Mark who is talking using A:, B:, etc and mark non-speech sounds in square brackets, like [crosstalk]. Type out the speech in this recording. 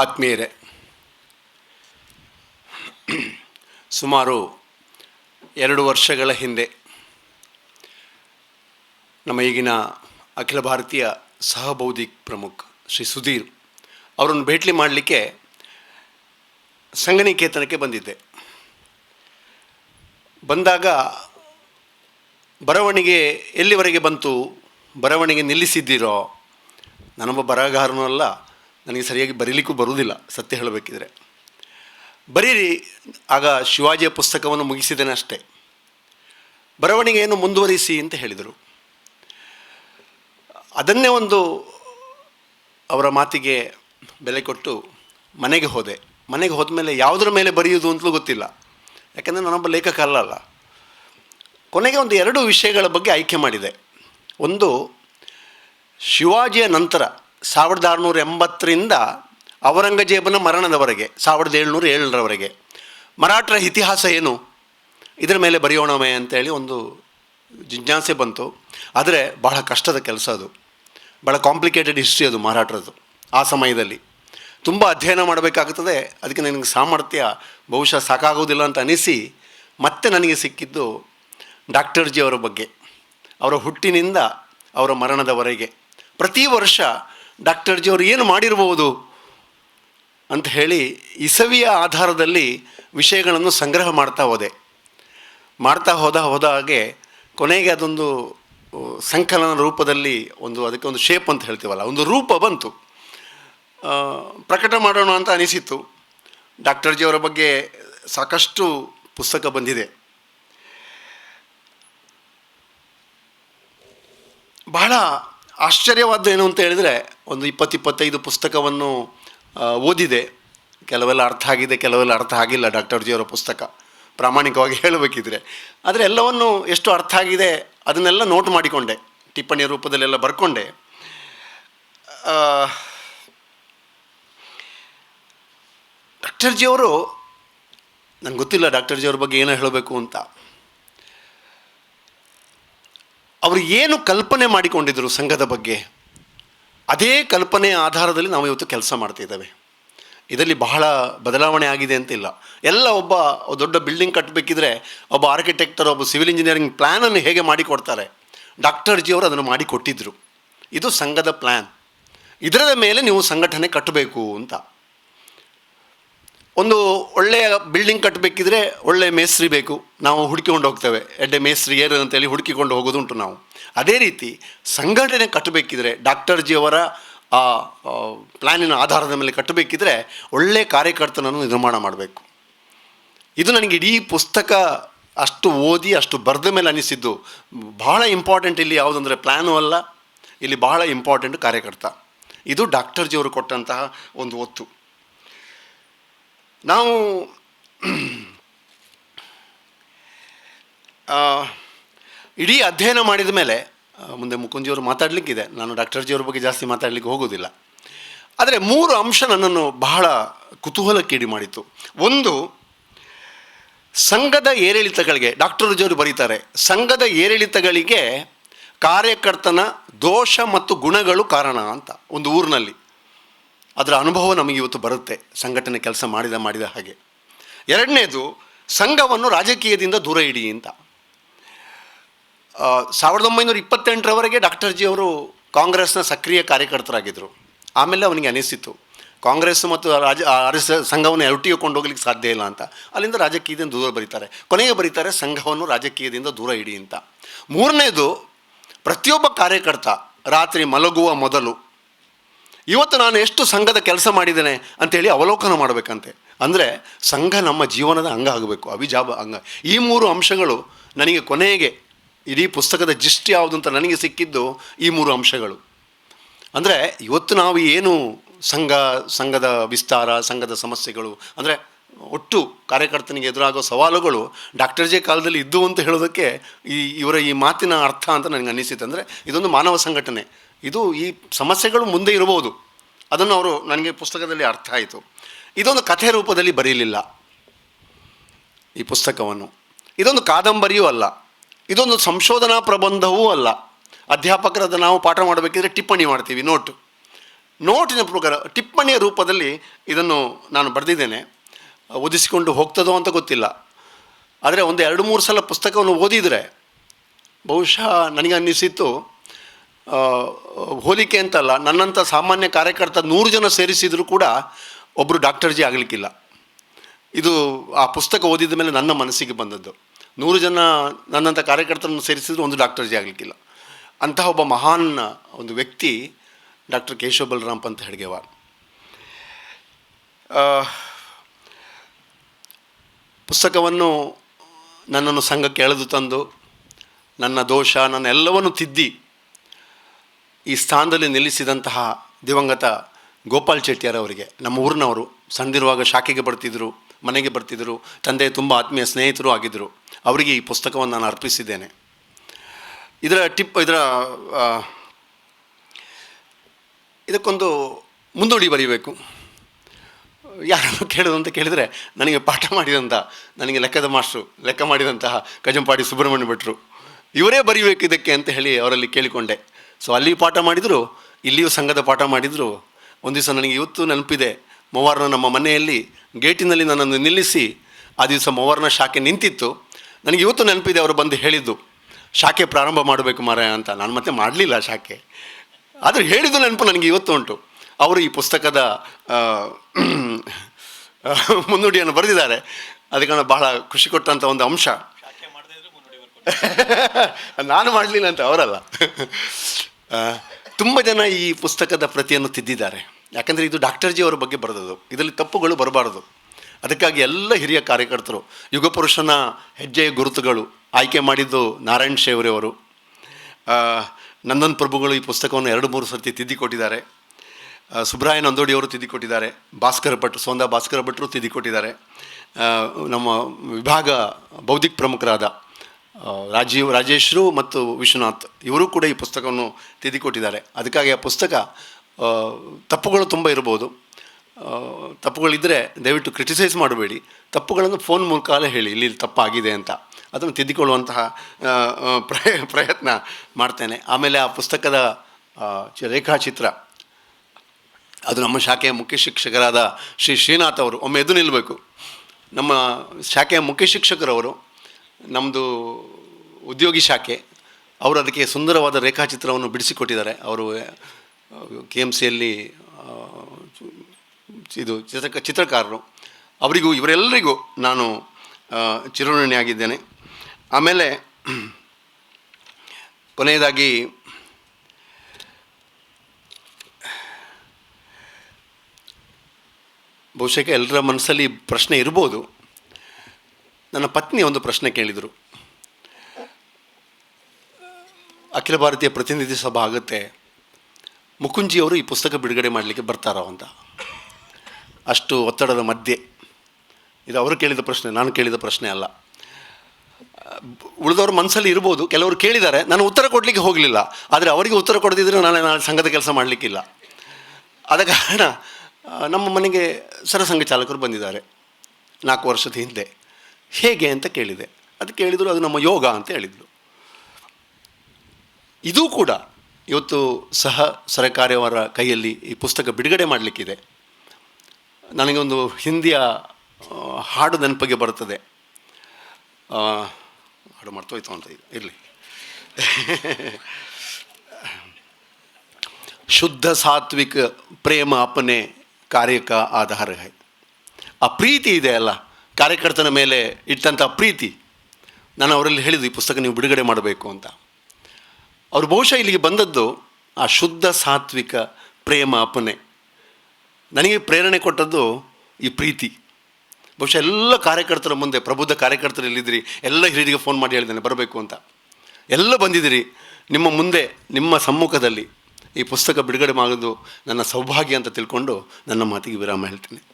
A: ಆತ್ಮೀಯರೇ, ಸುಮಾರು ಎರಡು ವರ್ಷಗಳ ಹಿಂದೆ ನಮ್ಮ ಈಗಿನ ಅಖಿಲ ಭಾರತೀಯ ಸಹಬೌದ್ಧಿಕ್ ಪ್ರಮುಖ ಶ್ರೀ ಸುಧೀರ್ ಅವರನ್ನು ಭೇಟಿ ಮಾಡಲಿಕ್ಕೆ ಸಂಗನಿಕೇತನಕ್ಕೆ ಬಂದಿದ್ದೆ. ಬಂದಾಗ ಬರವಣಿಗೆ ಎಲ್ಲಿವರೆಗೆ ಬಂತು, ಬರವಣಿಗೆ ನಿಲ್ಲಿಸಿದ್ದೀರೋ, ನನ್ನೊಬ್ಬ ಬರಹಗಾರನೂ ಅಲ್ಲ ನನಗೆ ಸರಿಯಾಗಿ ಬರೀಲಿಕ್ಕೂ ಬರುವುದಿಲ್ಲ, ಸತ್ಯ ಹೇಳಬೇಕಿದ್ರೆ. ಬರೀರಿ, ಆಗ ಶಿವಾಜಿಯ ಪುಸ್ತಕವನ್ನು ಮುಗಿಸಿದ್ದೇನೆ ಅಷ್ಟೇ. ಬರವಣಿಗೆಯನ್ನು ಮುಂದುವರಿಸಿ ಅಂತ ಹೇಳಿದರು. ಅದನ್ನೇ ಒಂದು ಅವರ ಮಾತಿಗೆ ಬೆಲೆ ಕೊಟ್ಟು ಮನೆಗೆ ಹೋದೆ. ಮನೆಗೆ ಹೋದ ಮೇಲೆ ಯಾವುದರ ಮೇಲೆ ಬರೆಯುವುದು ಅಂತಲೂ ಗೊತ್ತಿಲ್ಲ. ಯಾಕೆಂದರೆ ನಾನೊಬ್ಬ ಲೇಖಕ ಅಲ್ಲ ಕೊನೆಗೆ ಒಂದು ಎರಡು ವಿಷಯಗಳ ಬಗ್ಗೆ ಆಯ್ಕೆ ಮಾಡಿದೆ. ಒಂದು, ಶಿವಾಜಿಯ ನಂತರ ಸಾವಿರದ ಆರುನೂರ ಎಂಬತ್ತರಿಂದ ಔರಂಗಜೇಬನ ಮರಣದವರೆಗೆ, ಸಾವಿರದ ಏಳ್ನೂರ ಏಳರವರೆಗೆ. ಮರಾಠರ ಇತಿಹಾಸ ಏನು? ಇದರ ಮೇಲೆ ಬರೆಯೋಣವೇ ಅಂತೇಳಿ ಒಂದು ಜಿಜ್ಞಾಸೆ ಬಂತು. ಆದರೆ ಬಹಳ ಕಷ್ಟದ ಕೆಲಸ ಅದು. ಭಾಳ ಕಾಂಪ್ಲಿಕೇಟೆಡ್ ಹಿಸ್ಟ್ರಿ ಅದು ಮರಾಠರದ್ದು ಆ ಸಮಯದಲ್ಲಿ. ತುಂಬ ಅಧ್ಯಯನ ಮಾಡಬೇಕಾಗುತ್ತದೆ ಅದಕ್ಕೆ ನನಗೆ ಸಾಮರ್ಥ್ಯ ಬಹುಶಃ ಸಾಕಾಗೋದಿಲ್ಲ ಅಂತ ಅನಿಸಿ ಮತ್ತೆ ನನಗೆ ಸಿಕ್ಕಿದ್ದು ಡಾಕ್ಟರ್ ಜಿ ಅವರ ಬಗ್ಗೆ. ಅವರ ಹುಟ್ಟಿನಿಂದ ಅವರ ಮರಣದವರೆಗೆ. ಪ್ರತಿ ವರ್ಷ ಡಾಕ್ಟರ್ ಜಿ ಅವರು ಏನು ಮಾಡಿರಬಹುದು ಅಂತ ಹೇಳಿ ಇಸವಿಯ ಆಧಾರದಲ್ಲಿ ವಿಷಯಗಳನ್ನು ಸಂಗ್ರಹ ಮಾಡ್ತಾ ಹೋದೆ. ಮಾಡ್ತಾ ಹೋದ ಹೋದ ಹಾಗೆ ಕೊನೆಗೆ ಅದೊಂದು ಸಂಕಲನ ರೂಪದಲ್ಲಿ ಒಂದು ಅದಕ್ಕೆ ಒಂದು ಶೇಪ್ ಅಂತ ಹೇಳ್ತೀವಲ್ಲ, ಒಂದು ರೂಪ ಬಂತು. ಪ್ರಕಟ ಮಾಡೋಣ ಅಂತ ಅನಿಸಿತ್ತು. ಡಾಕ್ಟರ್ ಜಿ ಅವರ ಬಗ್ಗೆ ಸಾಕಷ್ಟು ಪುಸ್ತಕ ಬಂದಿದೆ. ಬಹಳ ಆಶ್ಚರ್ಯವಾದ ಏನು ಅಂತ ಹೇಳಿದರೆ ಒಂದು ಇಪ್ಪತ್ತು ಇಪ್ಪತ್ತೈದು ಪುಸ್ತಕವನ್ನು ಓದಿದೆ. ಕೆಲವೆಲ್ಲ ಅರ್ಥ ಆಗಿದೆ, ಕೆಲವೆಲ್ಲ ಅರ್ಥ ಆಗಿಲ್ಲ ಡಾಕ್ಟರ್ ಜಿಯವರ ಪುಸ್ತಕ. ಪ್ರಾಮಾಣಿಕವಾಗಿ ಹೇಳಬೇಕಿದ್ರೆ. ಆದರೆ ಎಲ್ಲವನ್ನು ಎಷ್ಟು ಅರ್ಥ ಆಗಿದೆ ಅದನ್ನೆಲ್ಲ ನೋಟ್ ಮಾಡಿಕೊಂಡೆ. ಟಿಪ್ಪಣಿಯ ರೂಪದಲ್ಲೆಲ್ಲ ಬರ್ಕೊಂಡೆ. ಡಾಕ್ಟರ್ ಜಿಯವರು ನಂಗೆ ಗೊತ್ತಿಲ್ಲ ಡಾಕ್ಟರ್ ಜಿಯವ್ರ ಬಗ್ಗೆ ಏನೋ ಹೇಳಬೇಕು ಅಂತ. ಅವರು ಏನು ಕಲ್ಪನೆ ಮಾಡಿಕೊಂಡಿದ್ದರು ಸಂಘದ ಬಗ್ಗೆ, ಅದೇ ಕಲ್ಪನೆ ಆಧಾರದಲ್ಲಿ ನಾವು ಇವತ್ತು ಕೆಲಸ ಮಾಡ್ತಿದ್ದೇವೆ ಇದರಲ್ಲಿ ಬಹಳ ಬದಲಾವಣೆ ಆಗಿದೆ ಅಂತಿಲ್ಲ. ಎಲ್ಲ ಒಬ್ಬ ದೊಡ್ಡ ಬಿಲ್ಡಿಂಗ್ ಕಟ್ಟಬೇಕಿದ್ರೆ ಒಬ್ಬ ಆರ್ಕಿಟೆಕ್ಟರ್ ಒಬ್ಬ ಸಿವಿಲ್ ಇಂಜಿನಿಯರಿಂಗ್ ಪ್ಲ್ಯಾನನ್ನು ಹೇಗೆ ಮಾಡಿಕೊಡ್ತಾರೆ? ಡಾಕ್ಟರ್ ಜಿಯವರು ಅದನ್ನು ಮಾಡಿಕೊಟ್ಟಿದ್ದರು ಇದು ಸಂಘದ ಪ್ಲ್ಯಾನ್ ಇದರ ಮೇಲೆ ನೀವು ಸಂಘಟನೆ ಕಟ್ಟಬೇಕು ಅಂತ. ಒಂದು ಒಳ್ಳೆಯ ಬಿಲ್ಡಿಂಗ್ ಕಟ್ಟಬೇಕಿದ್ರೆ ಒಳ್ಳೆಯ ಮೇಸ್ತ್ರಿ ಬೇಕು. ನಾವು ಹುಡುಕಿಕೊಂಡು ಹೋಗ್ತೇವೆ. ಎಡ್ಡೆ ಮೇಸ್ತ್ರಿ ಏರು ಅಂತೇಳಿ ಹುಡುಕಿಕೊಂಡು ಹೋಗೋದುಂಟು ನಾವು. ಅದೇ ರೀತಿ ಸಂಘಟನೆ ಕಟ್ಟಬೇಕಿದ್ರೆ ಡಾಕ್ಟರ್ ಜಿಯವರ ಆ ಪ್ಲ್ಯಾನಿನ ಆಧಾರದ ಮೇಲೆ ಕಟ್ಟಬೇಕಿದ್ರೆ ಒಳ್ಳೆಯ ಕಾರ್ಯಕರ್ತನನ್ನು ನಿರ್ಮಾಣ ಮಾಡಬೇಕು. ಇದು ನನಗೆ ಇಡೀ ಪುಸ್ತಕ ಅಷ್ಟು ಓದಿ, ಅಷ್ಟು ಬರೆದ ಮೇಲೆ ಅನಿಸಿದ್ದು. ಬಹಳ ಇಂಪಾರ್ಟೆಂಟ್ ಇಲ್ಲಿ ಯಾವುದಂದರೆ ಪ್ಲ್ಯಾನು ಅಲ್ಲ, ಇಲ್ಲಿ ಬಹಳ ಇಂಪಾರ್ಟೆಂಟ್ ಕಾರ್ಯಕರ್ತ. ಇದು ಡಾಕ್ಟರ್ ಜಿಯವರು ಕೊಟ್ಟಂತಹ ಒಂದು ಒತ್ತು. ನಾವು ಇಡೀ ಅಧ್ಯಯನ ಮಾಡಿದ ಮೇಲೆ ಮುಂದೆ ಮುಕುಂಜಿಯವರು ಮಾತಾಡಲಿಕ್ಕಿದೆ. ನಾನು ಡಾಕ್ಟರ್ ಜಿಯವ್ರ ಬಗ್ಗೆ ಜಾಸ್ತಿ ಮಾತಾಡಲಿಕ್ಕೆ ಹೋಗೋದಿಲ್ಲ ಆದರೆ ಮೂರು ಅಂಶ ನನ್ನನ್ನು ಬಹಳ ಕುತೂಹಲಕ್ಕೀಡಿ ಮಾಡಿತು ಒಂದು, ಸಂಘದ ಏರಿಳಿತಗಳಿಗೆ ಡಾಕ್ಟರ್ ಜಿಯವರು ಬರೀತಾರೆ, ಸಂಘದ ಏರಿಳಿತಗಳಿಗೆ ಕಾರ್ಯಕರ್ತನ ದೋಷ ಮತ್ತು ಗುಣಗಳು ಕಾರಣ ಅಂತ, ಒಂದು ಊರಿನಲ್ಲಿ. ಅದರ ಅನುಭವ ನಮಗೆ ಇವತ್ತು ಬರುತ್ತೆ, ಸಂಘಟನೆ ಕೆಲಸ ಮಾಡಿದ ಮಾಡಿದ ಹಾಗೆ. ಎರಡನೇದು, ಸಂಘವನ್ನು ರಾಜಕೀಯದಿಂದ ದೂರ ಇಡಿ ಅಂತ. ಸಾವಿರದ ಒಂಬೈನೂರ ಇಪ್ಪತ್ತೆಂಟರವರೆಗೆ ಡಾಕ್ಟರ್ ಜಿ ಅವರು ಕಾಂಗ್ರೆಸ್ನ ಸಕ್ರಿಯ ಕಾರ್ಯಕರ್ತರಾಗಿದ್ದರು. ಆಮೇಲೆ ಅವನಿಗೆ ಅನಿಸಿತು, ಕಾಂಗ್ರೆಸ್ ಮತ್ತು ರಾಜ ಆರ್ ಎಸ್ ಸಂಘವನ್ನು ಒಟ್ಟಿಗೆ ಕೊಂಡೋಗ್ಲಿಕ್ಕೆ ಸಾಧ್ಯ ಇಲ್ಲ ಅಂತ. ಅಲ್ಲಿಂದ ರಾಜಕೀಯದಿಂದ ದೂರ ಬರೀತಾರೆ. ಕೊನೆಗೆ ಬರೀತಾರೆ, ಸಂಘವನ್ನು ರಾಜಕೀಯದಿಂದ ದೂರ ಇಡಿ ಅಂತ. ಮೂರನೇದು, ಪ್ರತಿಯೊಬ್ಬ ಕಾರ್ಯಕರ್ತ ರಾತ್ರಿ ಮಲಗುವ ಮೊದಲು ಇವತ್ತು ನಾನು ಎಷ್ಟು ಸಂಘದ ಕೆಲಸ ಮಾಡಿದ್ದೇನೆ ಅಂತೇಳಿ ಅವಲೋಕನ ಮಾಡಬೇಕಂತೆ. ಅಂದರೆ ಸಂಘ ನಮ್ಮ ಜೀವನದ ಅಂಗ ಆಗಬೇಕು, ಅವಿಜಾಬ ಅಂಗ. ಈ ಮೂರು ಅಂಶಗಳು ನನಗೆ ಕೊನೆಗೆ ಇಡೀ ಪುಸ್ತಕದ ಜಿಸ್ಟ್ ಯಾವುದು ಅಂತ ನನಗೆ ಸಿಕ್ಕಿದ್ದು ಈ ಮೂರು ಅಂಶಗಳು. ಅಂದರೆ ಇವತ್ತು ನಾವು ಏನು ಸಂಘ, ಸಂಘದ ವಿಸ್ತಾರ, ಸಂಘದ ಸಮಸ್ಯೆಗಳು, ಅಂದರೆ ಒಟ್ಟು ಕಾರ್ಯಕರ್ತನಿಗೆ ಎದುರಾಗೋ ಸವಾಲುಗಳು ಡಾಕ್ಟರ್ ಜೆ ಕಾಲದಲ್ಲಿ ಇದ್ದು ಅಂತ ಹೇಳೋದಕ್ಕೆ ಈ ಇವರ ಈ ಮಾತಿನ ಅರ್ಥ ಅಂತ ನನಗೆ ಅನ್ನಿಸಿತು ಅಂದರೆ ಇದೊಂದು ಮಾನವ ಸಂಘಟನೆ. ಇದು ಈ ಸಮಸ್ಯೆಗಳು ಮುಂದೆ ಇರಬಹುದು. ಅದನ್ನು ಅವರು ನನಗೆ ಪುಸ್ತಕದಲ್ಲಿ ಅರ್ಥ ಆಯಿತು. ಇದೊಂದು ಕಥೆ ರೂಪದಲ್ಲಿ ಬರೀಲಿಲ್ಲ ಈ ಪುಸ್ತಕವನ್ನು. ಇದೊಂದು ಕಾದಂಬರಿಯೂ ಅಲ್ಲ. ಇದೊಂದು ಸಂಶೋಧನಾ ಪ್ರಬಂಧವೂ ಅಲ್ಲ. ಅಧ್ಯಾಪಕರದ ನಾವು ಪಾಠ ಮಾಡಬೇಕಿದ್ರೆ ಟಿಪ್ಪಣಿ ಮಾಡ್ತೀವಿ, ನೋಟು. ನೋಟಿನ ಪ್ರಕಾರ, ಟಿಪ್ಪಣಿಯ ರೂಪದಲ್ಲಿ ಇದನ್ನು ನಾನು ಬರೆದಿದ್ದೇನೆ. ಓದಿಸಿಕೊಂಡು ಹೋಗ್ತದೋ ಅಂತ ಗೊತ್ತಿಲ್ಲ. ಆದರೆ ಒಂದು ಎರಡು ಮೂರು ಸಲ ಪುಸ್ತಕವನ್ನು ಓದಿದರೆ ಬಹುಶಃ ನನಗೆ ಅನ್ನಿಸಿತ್ತು ಹೋಲಿಕೆ ಅಂತಲ್ಲ ನನ್ನಂಥ ಸಾಮಾನ್ಯ ಕಾರ್ಯಕರ್ತ ನೂರು ಜನ ಸೇರಿಸಿದರೂ ಕೂಡ ಒಬ್ಬರು ಡಾಕ್ಟರ್ಜಿ ಆಗಲಿಕ್ಕಿಲ್ಲ. ಇದು ಆ ಪುಸ್ತಕ ಓದಿದ ಮೇಲೆ ನನ್ನ ಮನಸ್ಸಿಗೆ ಬಂದದ್ದು. ನೂರು ಜನ ನನ್ನಂಥ ಕಾರ್ಯಕರ್ತರನ್ನು ಸೇರಿಸಿದ್ರು ಒಂದು ಡಾಕ್ಟರ್ಜಿ ಆಗಲಿಕ್ಕಿಲ್ಲ. ಅಂತಹ ಒಬ್ಬ ಮಹಾನ್ ಒಂದು ವ್ಯಕ್ತಿ ಡಾಕ್ಟರ್ ಕೇಶವ ಬಲರಾಮ್ ಪಂತ್ ಹೆಡ್ಗೆವ ಪುಸ್ತಕವನ್ನು ನನ್ನನ್ನು ಸಂಘಕ್ಕೆ ಎಳೆದು ತಂದು, ನನ್ನ ದೋಷ, ನನ್ನ ಎಲ್ಲವನ್ನು ತಿದ್ದಿ ಈ ಸ್ಥಾನದಲ್ಲಿ ನಿಲ್ಲಿಸಿದಂತಹ ದಿವಂಗತ ಗೋಪಾಲ್ ಚೆಟ್ಟಿಯಾರ್ ಅವರಿಗೆ, ನಮ್ಮ ಊರಿನವರು ಸಣ್ಣದಿರುವಾಗ ಶಾಖೆಗೆ ಬರ್ತಿದ್ದರು ಮನೆಗೆ ಬರ್ತಿದ್ದರು ತಂದೆ ತುಂಬ ಆತ್ಮೀಯ ಸ್ನೇಹಿತರು ಆಗಿದ್ದರು ಅವರಿಗೆ ಈ ಪುಸ್ತಕವನ್ನು ನಾನು ಅರ್ಪಿಸಿದ್ದೇನೆ. ಇದರ ಟಿಪ್, ಇದರ ಇದಕ್ಕೊಂದು ಮುಂದೂಡಿ ಬರೀಬೇಕು. ಯಾರನ್ನು ಕೇಳೋದು ಅಂತ ಕೇಳಿದರೆ, ನನಗೆ ಪಾಠ ಮಾಡಿದಂಥ ನನಗೆ ಲೆಕ್ಕದ ಮಾಸ್ಟ್ರು, ಲೆಕ್ಕ ಮಾಡಿದಂತಹ ಕಜಂಪಾಡಿ ಸುಬ್ರಹ್ಮಣ್ಯ ಭಟ್ರು, ಇವರೇ ಬರೀಬೇಕು ಇದಕ್ಕೆ ಅಂತ ಹೇಳಿ ಅವರಲ್ಲಿ ಕೇಳಿಕೊಂಡೆ. ಸೊ ಅಲ್ಲಿ ಪಾಠ ಮಾಡಿದರು ಇಲ್ಲಿಯೂ ಸಂಘದ ಪಾಠ ಮಾಡಿದರು. ಒಂದು ದಿವಸ ನನಗೆ ಇವತ್ತು ನೆನಪಿದೆ ಮೊವಾರ್ನ ನಮ್ಮ ಮನೆಯಲ್ಲಿ ಗೇಟಿನಲ್ಲಿ ನನ್ನನ್ನು ನಿಲ್ಲಿಸಿ ಆ ದಿವಸ ಮೊವಾರ್ನ ಶಾಖೆ ನಿಂತಿತ್ತು. ನನಗೆ ಇವತ್ತು ನೆನಪಿದೆ ಅವರು ಬಂದು ಹೇಳಿದ್ದು ಶಾಖೆ ಪ್ರಾರಂಭ ಮಾಡಬೇಕು ಮಾರಾಯ ಅಂತ. ನಾನು ಮತ್ತೆ ಮಾಡಲಿಲ್ಲ ಶಾಖೆ. ಆದರೆ ಹೇಳಿದ್ದು ನೆನಪು ನನಗೆ ಇವತ್ತು ಉಂಟು. ಅವರು ಈ ಪುಸ್ತಕದ [clears throat] ಮುನ್ನುಡಿಯನ್ನು ಬರೆದಿದ್ದಾರೆ. ಅದಕ್ಕೆ ಬಹಳ ಖುಷಿ ಕೊಟ್ಟಂಥ ಒಂದು ಅಂಶ. [laughs] ನಾನು ಮಾಡಲಿಲ್ಲ ಅಂತ ಅವರಲ್ಲ. ತುಂಬ ಜನ ಈ ಪುಸ್ತಕದ ಪ್ರತಿಯನ್ನು ತಿದ್ದಿದ್ದಾರೆ. ಯಾಕಂದರೆ ಇದು ಡಾಕ್ಟರ್ ಜಿ ಅವರ ಬಗ್ಗೆ ಬರೆದದು ಇದರಲ್ಲಿ ತಪ್ಪುಗಳು ಬರಬಾರದು. ಅದಕ್ಕಾಗಿ ಎಲ್ಲ ಹಿರಿಯ ಕಾರ್ಯಕರ್ತರು ಯುಗಪುರುಷನ ಹೆಜ್ಜೆಯ ಗುರುತುಗಳು, ಆಯ್ಕೆ ಮಾಡಿದ್ದು ನಾರಾಯಣ್ ಶೇವರಿಯವರು ನಂದನ್ ಪ್ರಭುಗಳು ಈ ಪುಸ್ತಕವನ್ನು ಎರಡು ಮೂರು ಸರ್ತಿ ತಿದ್ದಿಕೊಟ್ಟಿದ್ದಾರೆ. ಸುಬ್ರಾಯ ನಂದೋಡಿಯವರು ತಿದ್ದಿಕೊಟ್ಟಿದ್ದಾರೆ. ಭಾಸ್ಕರ ಭಟ್, ಸೋಂದ ಭಾಸ್ಕರ ಭಟ್ರು ತಿದ್ದಿಕೊಟ್ಟಿದ್ದಾರೆ. ನಮ್ಮ ವಿಭಾಗ ಬೌದ್ಧಿಕ ಪ್ರಮುಖರಾದ ರಾಜೀವ್ ರಾಜೇಶ್ರು ಮತ್ತು ವಿಶ್ವನಾಥ್ ಇವರು ಕೂಡ ಈ ಪುಸ್ತಕವನ್ನು ತಿದ್ದಿಕೊಟ್ಟಿದ್ದಾರೆ ಅದಕ್ಕಾಗಿ ಆ ಪುಸ್ತಕ ತಪ್ಪುಗಳು ತುಂಬ ಇರ್ಬೋದು. ತಪ್ಪುಗಳಿದ್ದರೆ ದಯವಿಟ್ಟು ಕ್ರಿಟಿಸೈಸ್ ಮಾಡಬೇಡಿ. ತಪ್ಪುಗಳನ್ನು ಫೋನ್ ಮೂಲಕ ಹೇಳಿ, ಇಲ್ಲಿ ತಪ್ಪಾಗಿದೆ ಅಂತ. ಅದನ್ನು ತಿದ್ದಿಕೊಳ್ಳುವಂತಹ ಪ್ರಯ, ಪ್ರಯತ್ನ ಮಾಡ್ತೇನೆ. ಆಮೇಲೆ ಆ ಪುಸ್ತಕದ ರೇಖಾಚಿತ್ರ. ಅದು ನಮ್ಮ ಶಾಖೆಯ ಮುಖ್ಯ ಶಿಕ್ಷಕರಾದ ಶ್ರೀ ಶ್ರೀನಾಥ್ ಅವರು, ಒಮ್ಮೆ ಎದು ನಿಲ್ಲಬೇಕು ನಮ್ಮ ಶಾಖೆಯ ಮುಖ್ಯ ಶಿಕ್ಷಕರವರು ನಮ್ಮದು ಉದ್ಯೋಗಿ ಶಾಖೆ, ಅವರು ಅದಕ್ಕೆ ಸುಂದರವಾದ ರೇಖಾಚಿತ್ರವನ್ನು ಬಿಡಿಸಿಕೊಟ್ಟಿದ್ದಾರೆ. ಅವರು ಕೆ ಎಂ ಸಿಯಲ್ಲಿ ಇದು ಚಿತ್ರಕ, ಚಿತ್ರಕಾರರು. ಅವರಿಗೂ, ಇವರೆಲ್ಲರಿಗೂ ನಾನು ಚಿರಋಣಿಯಾಗಿದ್ದೇನೆ. ಆಮೇಲೆ, ಕೊನೆಯದಾಗಿ, ಬಹುಶಃ ಎಲ್ಲರ ಮನಸ್ಸಲ್ಲಿ ಪ್ರಶ್ನೆ ಇರ್ಬೋದು. ನನ್ನ ಪತ್ನಿ ಒಂದು ಪ್ರಶ್ನೆ ಕೇಳಿದರು. ಅಖಿಲ ಭಾರತೀಯ ಪ್ರತಿನಿಧಿ ಸಭಾ ಆಗುತ್ತೆ. ಮುಕುಂಜಿಯವರು ಈ ಪುಸ್ತಕ ಬಿಡುಗಡೆ ಮಾಡಲಿಕ್ಕೆ ಬರ್ತಾರೋ ಅಂತ. ಅಷ್ಟು ಒತ್ತಡದ ಮಧ್ಯೆ. ಇದು ಅವರು ಕೇಳಿದ ಪ್ರಶ್ನೆ, ನಾನು ಕೇಳಿದ ಪ್ರಶ್ನೆ ಅಲ್ಲ. ಉಳಿದವ್ರ ಮನಸ್ಸಲ್ಲಿ ಇರ್ಬೋದು, ಕೆಲವರು ಕೇಳಿದ್ದಾರೆ, ನಾನು ಉತ್ತರ ಕೊಡಲಿಕ್ಕೆ ಹೋಗಲಿಲ್ಲ. ಆದರೆ ಅವರಿಗೆ ಉತ್ತರ ಕೊಡದಿದ್ದರೆ ನಾನು ನಾಳೆ ಸಂಘದ ಕೆಲಸ ಮಾಡಲಿಕ್ಕಿಲ್ಲ. ಆದ ಕಾರಣ, ನಮ್ಮ ಮನೆಗೆ ಸರಸಂಘ ಚಾಲಕರು ಬಂದಿದ್ದಾರೆ. ನಾಲ್ಕು ವರ್ಷದ ಹಿಂದೆ. ಹೇಗೆ ಅಂತ ಕೇಳಿದೆ. ಅದು ಕೇಳಿದರು ಅದು ನಮ್ಮ ಯೋಗ ಅಂತ ಹೇಳಿದರು. ಇದೂ ಕೂಡ ಇವತ್ತು ಸಹ ಸರಕಾರಿಯವರ ಕೈಯಲ್ಲಿ ಈ ಪುಸ್ತಕ ಬಿಡುಗಡೆ ಮಾಡಲಿಕ್ಕಿದೆ. ನನಗೆ ಒಂದು ಹಿಂದಿಯ ಹಾಡು ನೆನಪಿಗೆ ಬರುತ್ತದೆ. ಹಾಡು ಮಾಡ್ತೋಯ್ತು ಅಂತ ಇರಲಿ. ಶುದ್ಧ ಸಾತ್ವಿಕ ಪ್ರೇಮ ಅಪನೆ ಕಾರ್ಯಕ ಆಧಾರ ಹೈ. ಆ ಪ್ರೀತಿ ಇದೆ ಅಲ್ಲ, ಕಾರ್ಯಕರ್ತನ ಮೇಲೆ ಇಟ್ಟಂಥ ಪ್ರೀತಿ. ನಾನು ಅವರಲ್ಲಿ ಹೇಳಿದ್ದು ಈ ಪುಸ್ತಕ ನೀವು ಬಿಡುಗಡೆ ಮಾಡಬೇಕು ಅಂತ. ಅವರು ಬಹುಶಃ ಇಲ್ಲಿಗೆ ಬಂದದ್ದು ಆ ಶುದ್ಧ ಸಾತ್ವಿಕ ಪ್ರೇಮ ಅಪನೆ ನನಗೆ ಪ್ರೇರಣೆ ಕೊಟ್ಟದ್ದು ಈ ಪ್ರೀತಿ. ಬಹುಶಃ ಎಲ್ಲ ಕಾರ್ಯಕರ್ತರ ಮುಂದೆ, ಪ್ರಬುದ್ಧ ಕಾರ್ಯಕರ್ತರು ಎಲ್ಲಿದ್ದೀರಿ? ಎಲ್ಲ ಹಿರಿಯರಿಗೆ ಫೋನ್ ಮಾಡಿ ಹೇಳಿದ್ದೇನೆ, ಬರಬೇಕು ಅಂತ. ಎಲ್ಲ ಬಂದಿದ್ದೀರಿ. ನಿಮ್ಮ ಮುಂದೆ, ನಿಮ್ಮ ಸಮ್ಮುಖದಲ್ಲಿ ಈ ಪುಸ್ತಕ ಬಿಡುಗಡೆ ಮಾಡೋದು ನನ್ನ ಸೌಭಾಗ್ಯ ಅಂತ ತಿಳ್ಕೊಂಡು ನನ್ನ ಮಾತಿಗೆ ವಿರಾಮ ಹೇಳ್ತೀನಿ.